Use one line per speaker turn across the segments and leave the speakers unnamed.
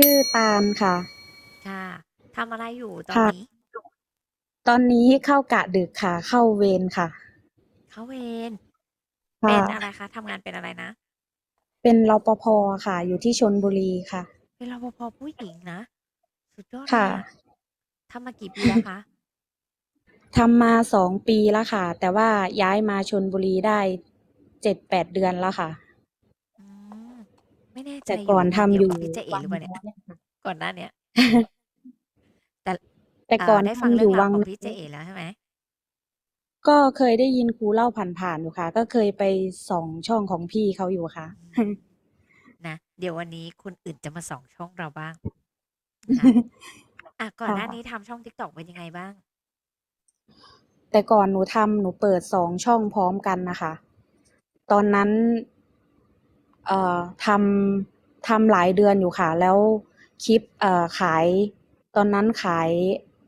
ชื่อตาลค่ะ
ค่ะทำอะไรอยู่ตอน
ค่ะ
นี้
ตอนนี้เข้ากะดึกค่ะ เข้าเวรค่ะ
เข้าเวร
ค่ะ
เป็นอะไรคะทำงานเป็นอะไรนะ
เป็นรปภค่ะ อยู่ที่ชลบุรีค่ะ
เป็นรปภผู้หญิงนะ สุดยอด
ค่ะ
เลยอะทำมากี่ปีแล้วคะ
ทำมาสองปีแล้วค่ะ แต่ว่าย้ายมาชลบุรีได้เจ็ดแปดเดือนแล้วค่ะ
อืม ไม่แน่ใจ
แต่ก่อน
ว่า
ทำอยู่
เดีวกับพี่เจเอ๋หรือเปล่าเนี่ยก่อนหน้าเนี้ยแต่
แต่ก่อน
เได้ฟัง
ทำอ
เรื่อยู่งรา
วั
ว
ง
ของพี่เจเอ๋แล้วใช่ไหม
ก็เคยได้ยินครูเล่าผ่านๆอยู่ค่ะ ก็เคยไปส่องช่องของพี่เขาอยู่ค่ะ
นะเดี๋ยววันนี้คนอื่นจะมาส่องช่องเราบ้างนะอะก่อนหน้า
ค่ะ
นี้ทำช่องทิกตอกเป็นยังไงบ้าง
แต่ก่อนหนูทำหนูเปิดสองช่องพร้อมกันนะคะ ตอนนั้น เอ่อทำทำหลายเดือนอยู่ค่ะ แล้วคลิป เอ่อ ขาย ตอนนั้นขาย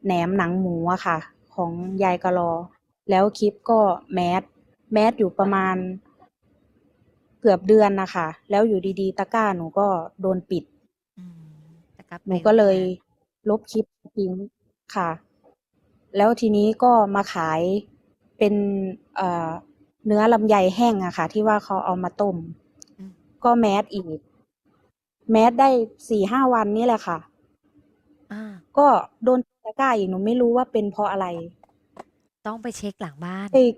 แหนมหนังหมูอะค่ะ ของยายกะลอ แล้วคลิปก็แมส แมสอยู่ประมาณ เกือบเดือนนะคะแล้วอยู่ดี ๆ ตะกร้าหนูก็โดนปิด
อืมแต่ก็
หนู
เป็น
ก็เลย
นะ
ลบคลิปทิ้ง ค่ะ แล้วทีนี้ก็มาขายเป็น เอ่อ เนื้อลำไยแห้งอะค่ะ ที่ว่าเขาเอามาต้ม
อืม
ก็แมสอีก แมสได้สี่ห้าวันนี่แหละค่ะ
อ่า
ก็โดนตะกร้าอีกหนูไม่รู้ว่าเป็นเพราะอะไร
ต้องไปเช็คหลังบ้าน
อีก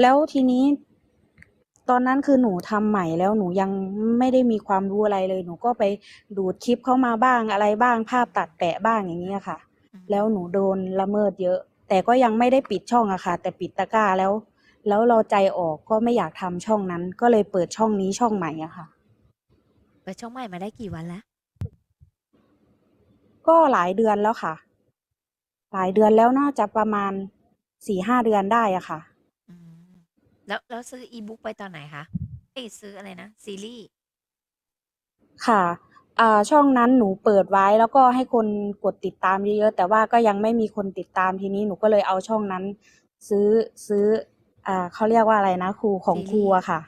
แล้วทีนี้ตอนนั้นคือหนูทำใหม่แล้วหนูยังไม่ได้มีความรู้อะไรเลย หนูก็ไปดูดคลิปเข้ามาบ้างอะไรบ้างภาพตัดแปะบ้างอย่างนี้ยค่ะ
อืม
แล้วหนูโดนละเมิดเยอะ แต่ก็ยังไม่ได้ปิดช่องอะค่ะ แต่ปิดตะกร้าแล้ว แล้วเราใจออกก็ไม่อยากทำช่องนั้น ก็เลยเปิดช่องนี้ช่องใหม่อะค่ะ
เปิดช่องใหม่มาได้กี่วันแล้ว
ก็หลายเดือนแล้วค่ะ หลายเดือนแล้วน่าจะประมาณสี่ห้าเดือนได้อะค่ะ
อืมแล้วแล้วซื้ออีบุ๊กไปตอนไหนคะเอ้ยซื้ออะไรนะ ซีรีส์
ค่ะอ่าช่องนั้นหนูเปิดไว้แล้วก็ให้คนกดติดตามเยอะๆแต่ว่าก็ยังไม่มีคนติดตามทีนี้หนูก็เลยเอาช่องนั้น ซื้อซื้อ อ่า เขาเรียกว่าอะไรนะ ครู ของครูอะค่ะ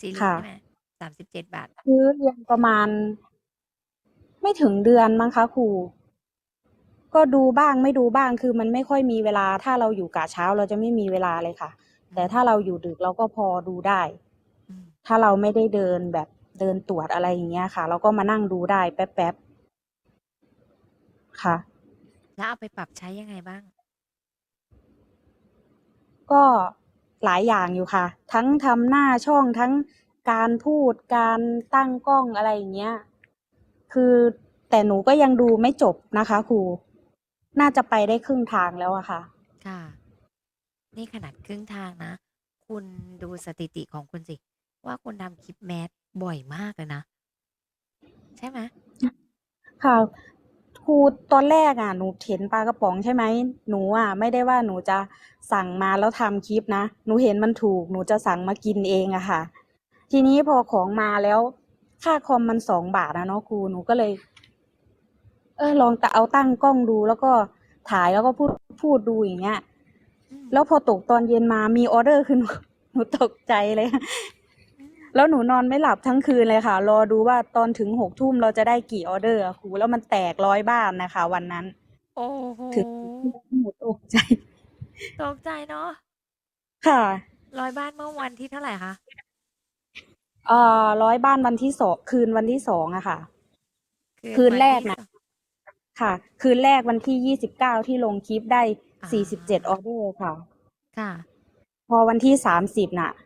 ซีรีส์
ค่ะ
ใช่ไหมสามสิบเจ็ดบาท
ซื้อเรียนประมาณ ไม่ถึงเดือนมั้งคะครู ก็ดูบ้างไม่ดูบ้าง คือมันไม่ค่อยมีเวลา ถ้าเราอยู่กะเช้าเราจะไม่มีเวลาเลยค่ะแต่ถ้าเราอยู่ดึกเราก็พอดูได้
อืม
ถ้าเราไม่ได้เดินแบบเดินตรวจ อะไรอย่างเงี้ยค่ะ เราก็มานั่งดูได้แป๊บ ๆ ค่ะ
แล้วเอาไปปรับใช้ยังไงบ้าง
ก็ หลายอย่างอยู่ค่ะ ทั้งทำหน้าช่องทั้งการพูดการตั้งกล้องอะไรอย่างเงี้ย คือแต่หนูก็ยังดูไม่จบนะคะครู น่าจะไปได้ครึ่งทางแล้วอะค่ะ
ค่ะ นี่ขนาดครึ่งทางนะ คุณดูสถิติของคุณสิ ว่าคุณทำคลิปแมสบ่อยมากเลยนะ ใช่ไหม
ค่ะ ครูตอนแรกอะหนูเห็นปลากระป๋องใช่ไหมหนูอะไม่ได้ว่าหนูจะสั่งมาแล้วทำคลิปนะหนูเห็นมันถูกหนูจะสั่งมากินเองอะค่ะ ทีนี้พอของมาแล้ว ค่าคอมมันสองบาทนะเนาะครูหนูก็เลย เออลองแต่เอาตั้งกล้องดูแล้วก็ถ่ายแล้วก็พูดพูดดูอย่างเงี้ย
อืม
แล้วพอตกตอนเย็นมามีออเดอร์คือหนูหนูตกใจเลย
อืม
แล้วหนูนอนไม่หลับทั้งคืนเลยค่ะ รอดูว่าตอนถึงหกทุ่มเราจะได้กี่ออเดอร์อะครูแล้วมันแตกร้อยบ้านนะคะ วันนั้น
โอ้โห
ถึงหนูตกใจ
ตกใจเนาะ
ค่ะ
ร้อยบ้านเมื่อวันที่เท่าไหร่คะ
เอ่อร้อยบ้านวันที่สองคืนวันที่สองอะค่ะ คืน
วั
แรก
ที่
นะ
สอง
ค่ะ คืนแรกวันที่ยี่สิบเก้าที่ลงคลิปได้
อ่า
สี่สิบเจ็ดออเดอร์ค่ะ
ค่ะ
พอวันที่สามสิบน่ะอ่า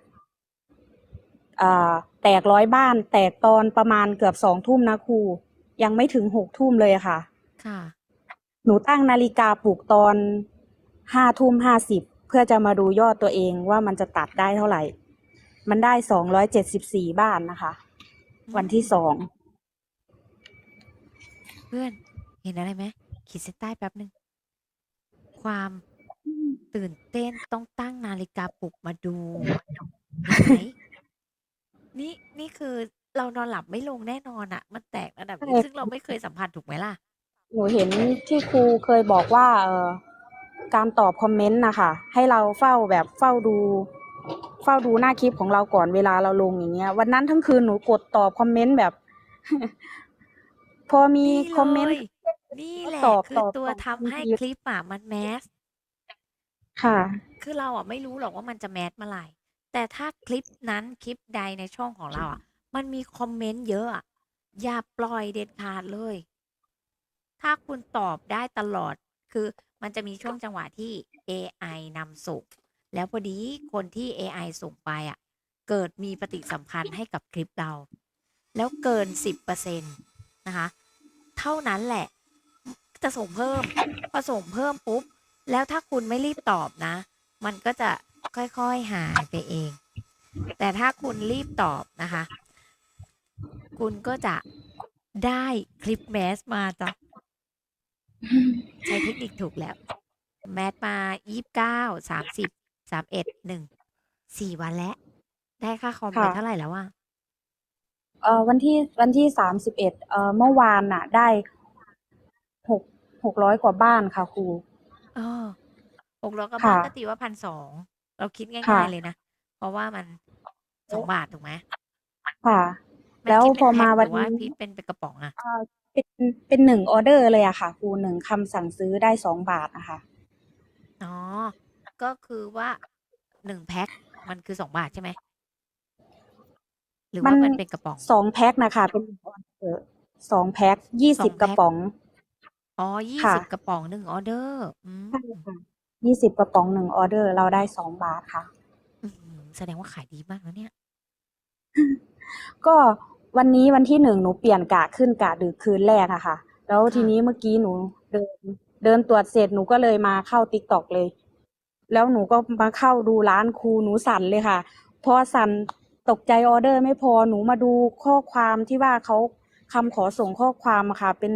แตกร้อยบ้าน แตกตอนประมาณเกือบสองทุ่มนะครู ยังไม่ถึงหกทุ่มเลยอะค่ะ
ค่ะ
หนูตั้งนาฬิกาปลุกตอนห้าทุ่มห้าสิบเพื่อจะมาดูยอดตัวเองว่ามันจะตัดได้เท่าไหร่ มันได้สองร้อยเจ็ดสิบสี่บ้านนะคะ วันที่สอง
เพื่อนเห็นอะไรไหมขีดเส้นใต้แป๊บหนึ่งความตื่นเต้นต้องตั้งนาฬิกาปลุกมาดูเห็นไหม นี่ นี่คือเรานอนหลับไม่ลงแน่นอนอะ มันแตกระดับนี้ ซึ่งเราไม่เคยสัมผัสถูกไหมล่ะ
หนูเห็นที่ครูเคยบอกว่าเออการตอบคอมเมนต์นะคะให้เราเฝ้าแบบเฝ้าดู เฝ้าดูหน้าคลิปของเราก่อนเวลาเราลงอย่างเงี้ย วันนั้นทั้งคืนหนูกดตอบคอมเมนต์แบบ พอมี
นี่
คอมเมน
เล
ต์
ย นี่แหละ
ตอบ
คือ
ตอบ
ตัว
ตอบ
ทำให้
ทันที
คลิปอะมันแมส
ค่ะ
คือเราอะไม่รู้หรอกว่ามันจะแมสเมื่อไหร่ แต่ถ้าคลิปนั้นคลิปใดในช่องของเราอะมันมีคอมเมนต์เยอะอะอย่าปล่อยเด็ดขาดเลย ถ้าคุณตอบได้ตลอด คือมันจะมีช่วงจังหวะที่ AI นำส่ง แล้วพอดีคนที่ AI ส่งไปอะเกิดมีปฏิสัมพันธ์ให้กับคลิปเรา แล้วเกิน 10%นะคะ เท่านั้นแหละ จะส่งเพิ่ม พอส่งเพิ่มปุ๊บ แล้วถ้าคุณไม่รีบตอบนะ มันก็จะ ค่อยๆหายไปเอง แต่ถ้าคุณรีบตอบนะคะ คุณก็จะได้คลิปแมสมาจ้ะใช้เทคนิคถูกแล้ว แมสมายี่สิบเก้าสามสิบสามเอ็ดหนึ่งสี่วันแล้ว ได้ค่าคอมไป
ค่ะ
เท่าไหร่แล้วอะ
เอ่อวันที่วันที่สามสิบเอ็ดเอ่อเมื่อวานน่ะ ได้หกหกร้อยกว่าบ้านค่ะครู
เออหกร้อยกว่า
ค่ะ
บาทก็ตีว่าพันสอง เราคิด
ค่ะ
ง่ายๆ เลยนะ เพราะว่ามัน สอง บาท ถูกไหม
ค่ะ
มัน
แล้ว
คิด
พ
เป็
อน
แพ็
มา
คห
วั
รื
น
อว่า
นี้
คิดเป็น เป็นกระป๋องอะ
เอ่อเป็น เป็นหนึ่งออเดอร์เลยอะค่ะครูหนึ่งคำสั่งซื้อได้สองบาทนะคะ
อ๋อ ก็คือว่าหนึ่งแพ็คมันคือสองบาท ใช่ไหม หรือ
มั
ว่านมันเป็นกระป๋อง
สองแพ็คนะคะเป็นหนึ่งออเดอร์สองแพ็คยี่
สอ
สิบ
ง
กระ
แพ็ค
ป๋อง
อ๋อ ยี่
ค่ะ
สิบ กระป๋องหนึ่งออเดอร์ อืม
ใช่ค่ะ ยี่สิบกระป๋องหนึ่งออเดอร์ เราได้สองบาทค่ะ
อื้อหือแสดงว่าขายดีมากแล้วเนี่ย
ก็วันนี้วันที่หนึ่งหนูเปลี่ยนกะขึ้นกะดึกคืนแรกอะค่ะ แล้วที
ค่ะ
นี้เมื่อกี้หนูเดิน เดินตรวจเสร็จหนูก็เลยมาเข้าติ๊กตอกเลย แล้วหนูก็มาเข้าดูร้านครูหนูสั่นเลยค่ะ พอสั่นตกใจออเดอร์ไม่พอหนูมาดูข้อความที่ว่าเขาคำขอส่งข้อความอะค่ะ เป็น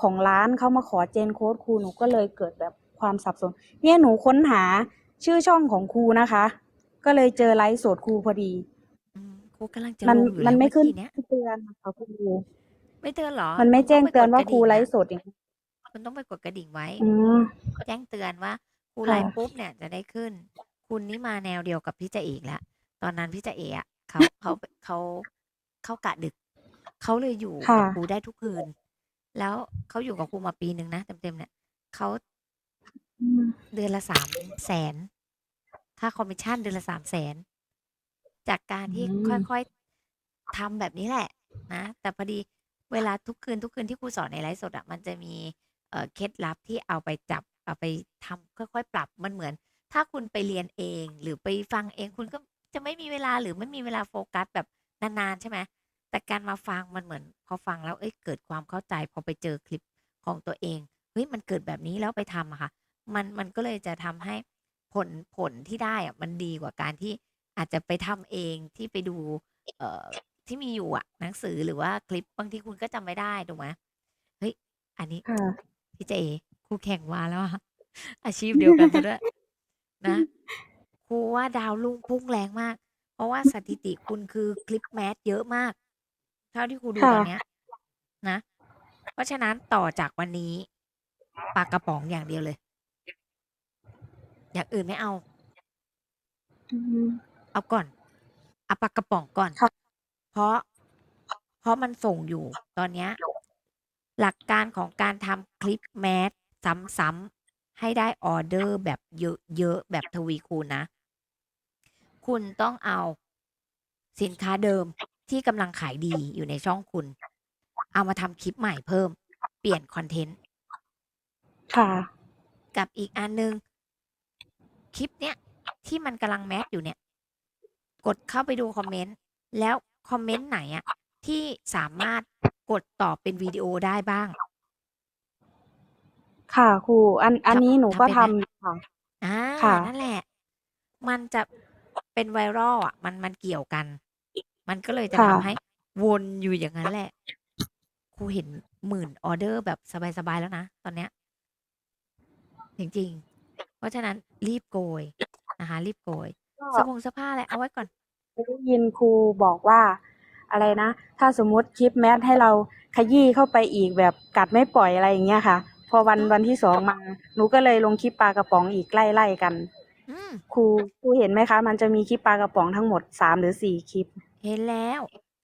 ของร้านเขามาขอเจนโค้ดครูหนูก็เลยเกิดแบบ ความสับสน เนี่ยหนูค้นหาชื่อช่องของครูนะคะ ก็เลยเจอไลฟ์สดครูพอดี
อืมครูกำลังจะ
มัน
ลงอยู่
มัน
แล้ว
ไม่
เมื่อ
ขึ้น
กี้เนี้ย
เตือนนะคะครู
ไม่เตือนเหรอ
มันไม่
คุณ
แจ้
ต้อง
ง
ไป
เตื
ก
อน
ด
ว่าก
ระ
ครู
ดิ่ง
ไล
อะ
ฟ์สดอย่างนี้
คุณต้องไปกดกระดิ่งไว้
อืม
แจ้งเตือนว่าครู
ค่ะ
ไลฟ์ปุ๊บเนี่ยจะได้ขึ้น คุณนี่มาแนวเดียวกับพี่จะเอกแล้วตอนนั้นพี่จะเอกอะเขาเขาเขาเขากะดึก เขาเลยอยู่
ค่ะ
กับครูได้ทุกคืน แล้วเขาอยู่กับครูมาปีหนึ่งนะเต็มๆเนี่ยเขา
อืม
เดือนละสามแสน ค่าคอมมิชชั่นเดือนละสามแสน จากการที่
อืม
ค่อย ๆทำแบบนี้แหละนะ แต่พอดีเวลาทุกคืนทุกคืนที่ครูสอนในไลฟ์สดอะมันจะมี เอ่อ เคล็ดลับที่เอาไปจับ เอาไปทำค่อย ๆ ปรับ มันเหมือน ถ้าคุณไปเรียนเอง หรือไปฟังเอง คุณก็จะไม่มีเวลา หรือไม่มีเวลาโฟกัสแบบนาน ๆ ใช่ไหม แต่การมาฟังมันเหมือน พอฟังแล้ว เอ้ย เกิดความเข้าใจ พอไปเจอคลิปของตัวเอง เฮ้ย มันเกิดแบบนี้แล้วไปทำอะค่ะ มันมันก็เลยจะทำให้ผลผลที่ได้อะมันดีกว่าการที่อาจจะไปทำเองที่ไปดู เอ่อที่มีอยู่อะหนังสือหรือว่าคลิปบางทีคุณก็จำไม่ได้ถูกไหมเฮ้ยอันนี้
ค่ะ
พี่เจครูแข่งมาแล้วอะอาชีพเดียวกันซะด้วยนะครูว่าดาวลุ่งพุ่งแรงมาก เพราะว่าสถิติคุณคือคลิปแมสเยอะมาก เท่าที่ครูดู
ค่ะ
ตอนเนี้ย นะ เพราะฉะนั้นต่อจากวันนี้ปลากระป๋องอย่างเดียวเลย อย่างอื่นไม่เอา
อืม
เอาก่อนเอาปลากระป๋องก่อน
ค่ะ
เพราะ เพราะมันส่งอยู่ตอนเนี้ย หลักการของการทำคลิปแมสซ้ำๆให้ได้ออเดอร์แบบเยอะๆแบบทวีคูณนะ คุณต้องเอาสินค้าเดิมที่กำลังขายดีอยู่ในช่องคุณ เอามาทำคลิปใหม่เพิ่ม เปลี่ยนคอนเทนต์
ค่ะ
กับอีกอันหนึ่ง คลิปเนี้ยที่มันกำลังแมสอยู่เนี่ย กดเข้าไปดูคอมเมนต์แล้วคอมเมนต์ไหนอะที่สามารถกดตอบเป็นวิดีโอได้บ้าง
ค่ะครูอันอัน
ทำ
นี้หนูก็
ทำเป็นไหม
ทำค่ะ
อ่า
ค่ะ
นั่นแหละ มันจะเป็นไวรัลอะ มันมันเกี่ยวกัน มันก็เลยจะ
ค่ะ
ทำให้วนอยู่อย่างนั้นแหละครูเห็นหมื่นออเดอร์แบบสบายๆแล้วนะ ตอนเนี้ย จริงๆ เพราะฉะนั้นรีบโกยนะคะ รีบโกย
ก็
เสื้อผงเสื้อผ้าอะไรเอาไว้ก่อน
ได้ยินครูบอกว่าอะไรนะ ถ้าสมมุติคลิปแมสให้เราขยี้เข้าไปอีกแบบกัดไม่ปล่อยอะไรอย่างเงี้ยค่ะ พอวัน
อืม
วันที่สองมาหนูก็เลยลงคลิปปลากระป๋องอีกไล่ๆกัน
อืม
ครูครูเห็นไหมคะ มันจะมีคลิปปลากระป๋องทั้งหมดสามหรือสี่คลิป
เห็นแล้ว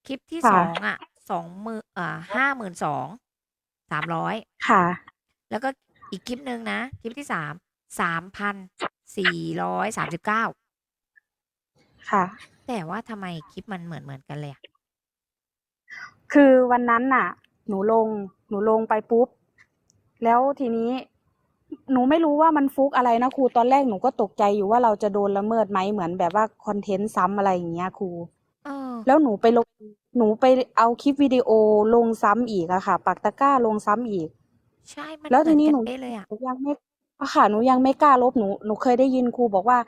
คลิปที่
ค่ะ
สองอะสองมืออ่าห้าหมื่นสองสามร้อย
ค่ะ
แล้วก็อีกคลิปหนึ่งนะ คลิปที่สาม สามพันสี่ร้อยสามสิบเก้า
ค่ะ
แต่ว่าทำไมคลิปมันเหมือนเหมือนกันเลยอะ
คือวันนั้นน่ะ หนูลง หนูลงไปปุ๊บ แล้วทีนี้ หนูไม่รู้ว่ามันฟุกอะไรนะครู ตอนแรกหนูก็ตกใจอยู่ว่าเราจะโดนละเมิดไหมเหมือนแบบว่าคอนเทนต์ซ้ำอะไรอย่างเงี้ยครู
เออ
แล้วหนูไปลง หนูไปเอาคลิปวิดีโอลงซ้ำอีกอะค่ะ ปักตะกร้าลงซ้ำอีก
ใช่ มัน
แล้ว
เหมื
ที
อน
นี้
กั
หนู
เป๊ะเลยอะ
หนูยังไม่ ค่ะหนูยังไม่กล้าลบหนูหนูเคยได้ยินครูบอกว่า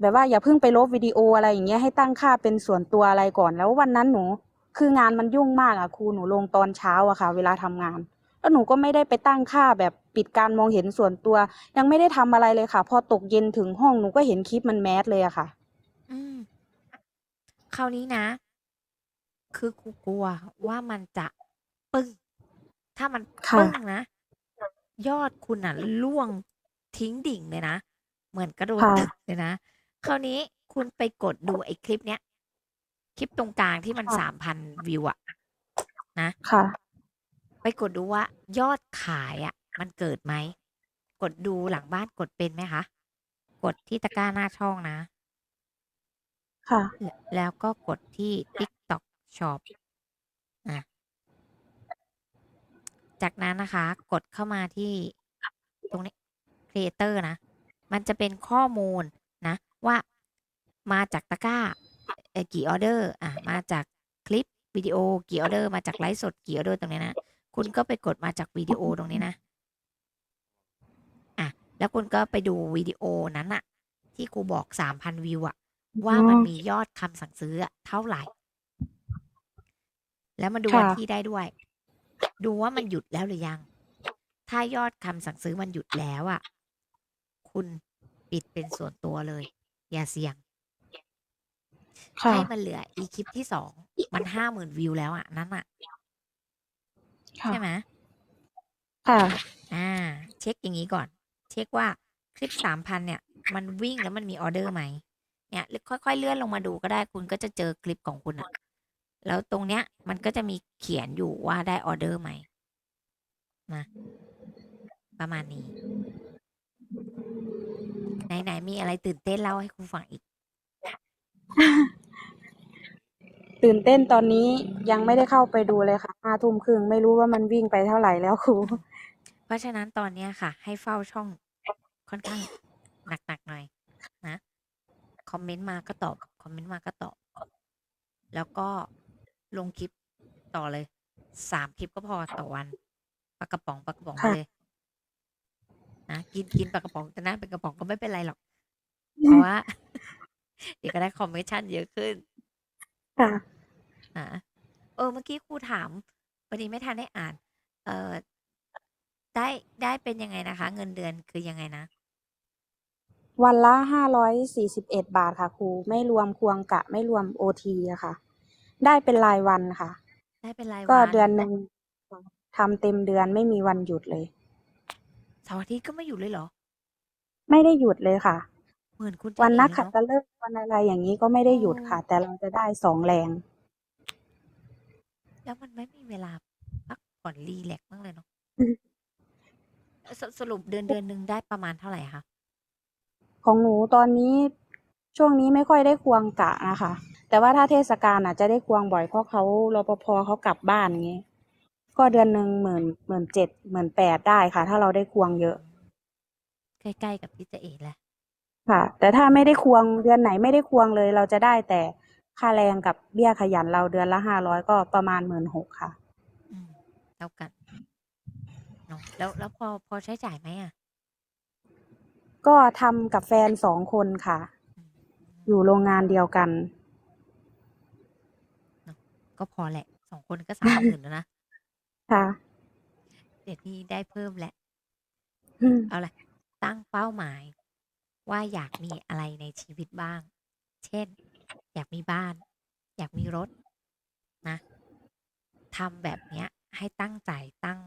แบบว่าอย่าเพิ่งไปลบวิดีโออะไรอย่างเงี้ยให้ตั้งค่าเป็นส่วนตัวอะไรก่อน แล้ววันนั้นหนู คืองานมันยุ่งมากอะครูหนูลงตอนเช้าอะค่ะ เวลาทำงาน แล้วหนูก็ไม่ได้ไปตั้งค่าแบบปิดการมองเห็นส่วนตัว ยังไม่ได้ทำอะไรเลยค่ะ พอตกเย็นถึงห้องหนูก็เห็นคลิปมันแมสเลยอะค่ะ
อืม คราวนี้นะ คือกูกลัวว่ามันจะปึ้ง ถ้ามัน
ค่ะ
ปึ้งนะ ยอดคุณอะล่วงทิ้งดิ่งเลยนะ เหมือนกระโดด
ค่ะ
ตึกเลยนะ คราวนี้คุณไปกดดูไอ้คลิปเนี้ย คลิปตรงกลางที่มันสามพันวิวอะนะ
ค่ะ
ไปกดดูว่ายอดขายอะมันเกิดไหม กดดูหลังบ้านกดเป็นไหมคะ กดที่ตะกร้าหน้าช่องนะ
ค่ะ
แล้วแล้วก็กดที่ TikTok Shop อะ จากนั้นนะคะ กดเข้ามาที่ตรงนี้ Creator นะ มันจะเป็นข้อมูลนะ ว่ามาจากตะกร้าเอ่อกี่ออเดอร์อะมาจากคลิปวิดีโอกี่ออเดอร์มาจากไลฟ์สดกี่ออเดอร์ตรงนี้นะ คุณก็ไปกดมาจากวิดีโอตรงนี้นะอะแล้วคุณก็ไปดูวิดีโอนั้นอะที่ครูบอกสามพันวิวอะว่ามันมียอดคำสั่งซื้ออะเท่าไหร่ แล้วมาดู
ค่ะ
วันที่ได้ด้วย ดูว่ามันหยุดแล้วหรือยัง ถ้ายอดคำสั่งซื้อมันหยุดแล้วอะคุณปิดเป็นส่วนตัวเลย อย่าเสี่ยง
ค่ะ
ให้มันเหลืออีคลิปที่สอง มันห้าหมื่นวิวแล้วอะนั่นอะ
ค่ะ
ใช่ไหม
ค่ะ
อ่า เช็คอย่างนี้ก่อน เช็คว่าคลิปสามพันเนี่ย มันวิ่งแล้วมันมีออเดอร์ไหมเนี่ยค่อยๆเลื่อนลงมาดูก็ได้คุณก็จะเจอคลิปของคุณอะ แล้วตรงเนี้ยมันก็จะมีเขียนอยู่ว่าได้ออเดอร์ไหมนะประมาณนี้ ไหน ๆ มีอะไรตื่นเต้นเล่าให้ครูฟังอีก
ตื่นเต้นตอนนี้ยังไม่ได้เข้าไปดูเลยค่ะห้าทุ่มครึ่งไม่รู้ว่ามันวิ่งไปเท่าไหร่แล้วครู
เพราะฉะนั้นตอนเนี้ยค่ะ ให้เฝ้าช่องค่อนข้างหนักๆหน่อย นะ คอมเมนต์มาก็ตอบ คอมเมนต์มาก็ตอบ แล้วก็ ลงคลิปต่อเลยสามคลิปก็พอต่อวันปลากระป๋องปลากระป๋องไป
ค่ะ
เลยนะกินกินปลากระป๋องแต่หน้าเป็นกระป๋องก็ไม่เป็นไรหรอก เพราะว่า เดี๋ยวก็ได้คอมมิชชั่นเยอะขึ้น
ค่ะ
อ่าเออ เมื่อกี้ครูถามวันนี้ไม่ทันได้อ่าน เออได้ได้เป็นยังไงนะคะ เงินเดือนคือยังไงนะ
วันละห้าร้อยสี่สิบเอ็ดบาทค่ะครู ไม่รวมควงกะ ไม่รวมโอทีอะค่ะ ได้เป็นรายวันค่ะ
ได้เป็นราย
ก็
วัน
เดือนหนึ่งทำเต็มเดือนไม่มีวันหยุดเลย
เสาร์อาทิตย์ก็ไม่อยู่เลยเหรอ
ไม่ได้หยุดเลยค่ะ
เหมือนคุณ
วัน
เจ๋
นัก
เลย
ขัต
เนาะ
ฤกษ์วันอะไรอย่างนี้ก็ไม่ได้หยุดค่ะ แต่เราจะได้สองแรง
แล้วมันไม่มีเวลาพักผ่อนรีแลกซ์บ้างเลยเนาะสสรุปเดือนเดือนหนึ่งได้ประมาณเท่าไหร่คะ
ของหนูตอนนี้ช่วงนี้ไม่ค่อยได้ควงกะนะคะ แต่ว่าถ้าเทศกาลอะจะได้ควงบ่อยเพราะเขารปภเขากลับบ้านอย่างงี้ก็เดือนหนึ่งหมื่นหมื่นเจ็ดหมื่นแปดได้ค่ะ ถ้าเราได้ควงเยอะ
ใกล้ๆกับพี่เจเอแหละ
ค่ะ แต่ถ้าไม่ได้ควงเดือนไหนไม่ได้ควงเลย เราจะได้แต่ค่าแรงกับเบี้ยขยันเราเดือนละห้าร้อยก็ประมาณหมื่นหกค่ะ
อืมเท่ากันเนาะแล้วแล้วพอพอใช้จ่ายไหมอะ
ก็ทำกับแฟนสองคนค่ะ
อืม
อยู่โรงงานเดียวกัน
ก็พอแหละสองคนก็สามหมื่นแล้วนะ
ค่ะ
เดี๋ยวนี้ได้เพิ่มแหละ
อืม
เอาละตั้งเป้าหมายว่าอยากมีอะไรในชีวิตบ้าง เช่น อยากมีบ้าน อยากมีรถ นะ ทำแบบเนี้ย ให้ตั้งใจ ตั้ง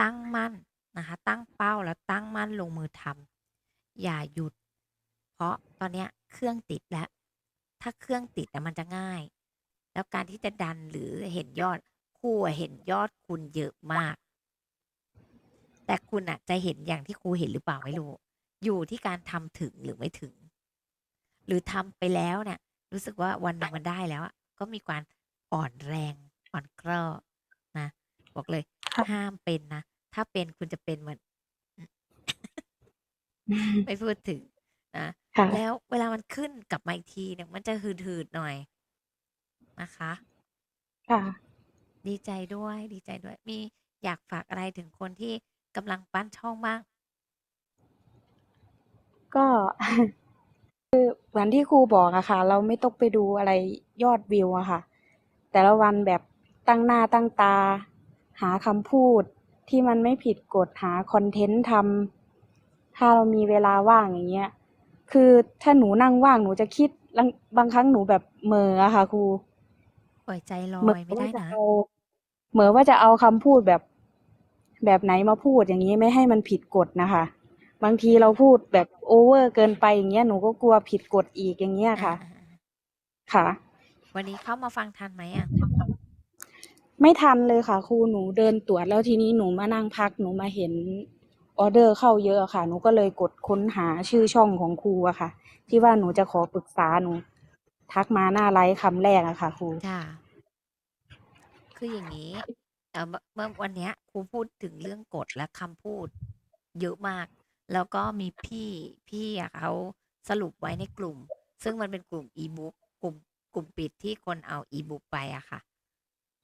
ตั้งมั่นนะคะ ตั้งเป้าแล้วตั้งมั่นลงมือทำ อย่าหยุด เพราะตอนเนี้ยเครื่องติดแล้ว ถ้าเครื่องติดอะมันจะง่าย แล้วการที่จะดันหรือเห็นยอดครู่อะเห็นยอดคุณเยอะมาก แต่คุณอะจะเห็นอย่างที่ครูเห็นหรือเปล่าไม่รู้ อยู่ที่การทำถึงหรือไม่ถึง หรือทำไปแล้วเนี่ยรู้สึกว่าวันหนึ่งมันได้แล้วอะก็มีความอ่อนแรงอ่อนกล้อนะบอกเลย
ค่ะ
ห้ามเป็นนะถ้าเป็นคุณจะเป็นเหมือนไม่พูดถึงนะ
ค่ะ
แล้วเวลามันขึ้นกลับมาอีกทีเนี่ยมันจะหืดๆหน่อย นะคะ
ค่ะ
ดีใจด้วย ดีใจด้วย มีอยากฝากอะไรถึงคนที่กำลังปั้นช่องบ้าง
ก็ คือเหมือนที่ครูบอกอะค่ะ เราไม่ต้องไปดูอะไรยอดวิวอะค่ะ แต่ละวันแบบตั้งหน้าตั้งตา หาคำพูดที่มันไม่ผิดกฎ หาคอนเทนต์ทำ ถ้าเรามีเวลาว่าง อย่างเงี้ย คือถ้าหนูนั่งว่างหนูจะคิดบางบางครั้งหนูแบบเหม่ออะค่ะครู
ปล่อยใจลอ
เหมือย
ไม่ได้
ว่าจะ
นะ
เอาเหมือนว่าจะเอาคำพูดแบบแบบไหนมาพูดอย่างนี้ไม่ให้มันผิดกฎนะคะ บางทีเราพูดแบบโอเวอร์เกินไปอย่างเงี้ยหนูก็กลัวผิดกฎอีกอย่างเงี้ยค่ะ
อ่า
ค่ะ
ๆวันนี้เข้ามาฟังทันไหมอะ
ไม่ทันเลยค่ะครูหนูเดินตรวจแล้วทีนี้หนูมานั่งพักหนูมาเห็นออเดอร์เข้าเยอะอะค่ะ หนูก็เลยกดค้นหาชื่อช่องของครูอะค่ะ ที่ว่าหนูจะขอปรึกษาหนู ทักมาหน้าไลฟ์คำแรกอะค่ะครู
จ้าคืออย่างนี้เออเมื่อเมื่อวันเนี้ยครูพูดถึงเรื่องกฎและคำพูด เยอะมาก แล้วก็มีพี่พี่อะเขาสรุปไว้ในกลุ่ม ซึ่งมันเป็นกลุ่มอีบุ๊กกลุ่มกลุ่มปิดที่คนเอาอีบุ๊กไปอะค่ะ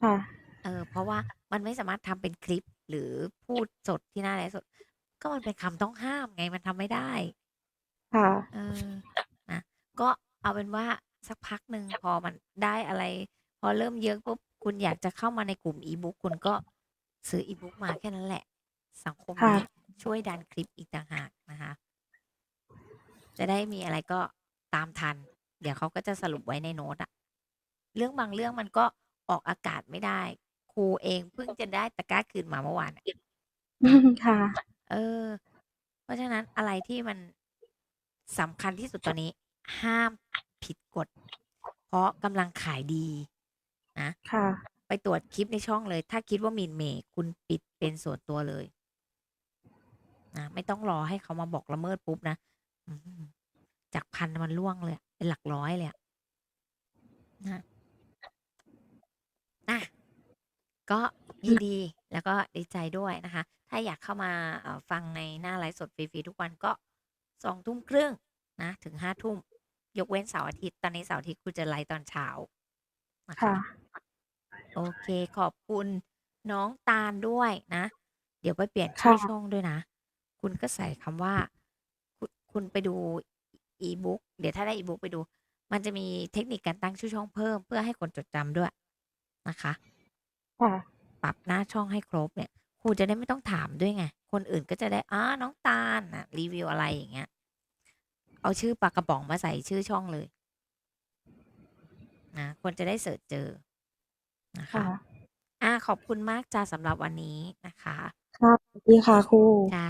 ค่ะ
เออเพราะว่ามันไม่สามารถทำเป็นคลิปหรือพูดสดที่หน้าไลฟ์สด ก็มันเป็นคำต้องห้ามไงมันทำไม่ได้
ค่ะ
เออนะก็เอาเป็นว่า สักพักหนึ่งพอมันได้อะไร พอเริ่มเยอะปุ๊บคุณอยากจะเข้ามาในกลุ่มอีบุ๊กคุณก็ซื้ออีบุ๊กมาแค่นั้นแหละ สังคม
ค่ะ
นี้ช่วยดันคลิปอีกต่างหากนะคะ จะได้มีอะไรก็ตามทัน เดี๋ยวเขาก็จะสรุปไว้ในโน้ตอะเรื่องบางเรื่องมันก็ออกอากาศไม่ได้ ครูเองเพิ่งจะได้ตะกร้าคืนมาเมื่อวานอะ
ค่ะ
เออ เพราะฉะนั้นอะไรที่มันสำคัญที่สุดตอนนี้ ห้าม ผิดกฎ เพราะกำลังขายดีนะ
ค่ะ
ไปตรวจคลิปในช่องเลย ถ้าคิดว่าหมินเมย์คุณปิดเป็นส่วนตัวเลยนะไม่ต้องรอให้เขามาบอกละเมิดปุ๊บนะอืมจากพันมันล่วงเลยอะเป็นหลักร้อยเลยอะนะอะก็ยินดีแล้วก็ดีใจด้วยนะคะ ถ้าอยากเข้ามาเอ่อฟังในหน้าไลฟ์สดฟรีๆทุกวันก็สองทุ่มครึ่งนะ ถึงห้าทุ่ม ยกเว้นเสาร์อาทิตย์ ตอนนี้เสาร์อาทิตย์คุณจะไลฟ์ตอนเช้านะคะ
ค่ะ
โอเค ขอบคุณน้องตาลด้วยนะ เดี๋ยวไปเปลี่ยนชื่อ
ค่ะ
ช่องด้วยนะ คุณก็ใส่คำว่า คุณคุณไปดูอีบุ๊กเดี๋ยวถ้าได้อีบุ๊กไปดู มันจะมีเทคนิคการตั้งชื่อช่องเพิ่ม เพื่อให้คนจดจำด้วยนะคะ
ค่ะ
ปรับหน้าช่องให้ครบเนี่ยครูจะได้ไม่ต้องถามด้วยไง คนอื่นก็จะได้อ่าน้องตาลนะรีวิวอะไรอย่างเงี้ย เอาชื่อปากกระป๋องมาใส่ชื่อช่องเลย นะคนจะได้เสิร์ชเจอนะคะ
ค่ะ
อ่าขอบคุณมากจ้าสำหรับวันนี้นะคะ
ค่ะสวัสดีค่ะครู
จ้า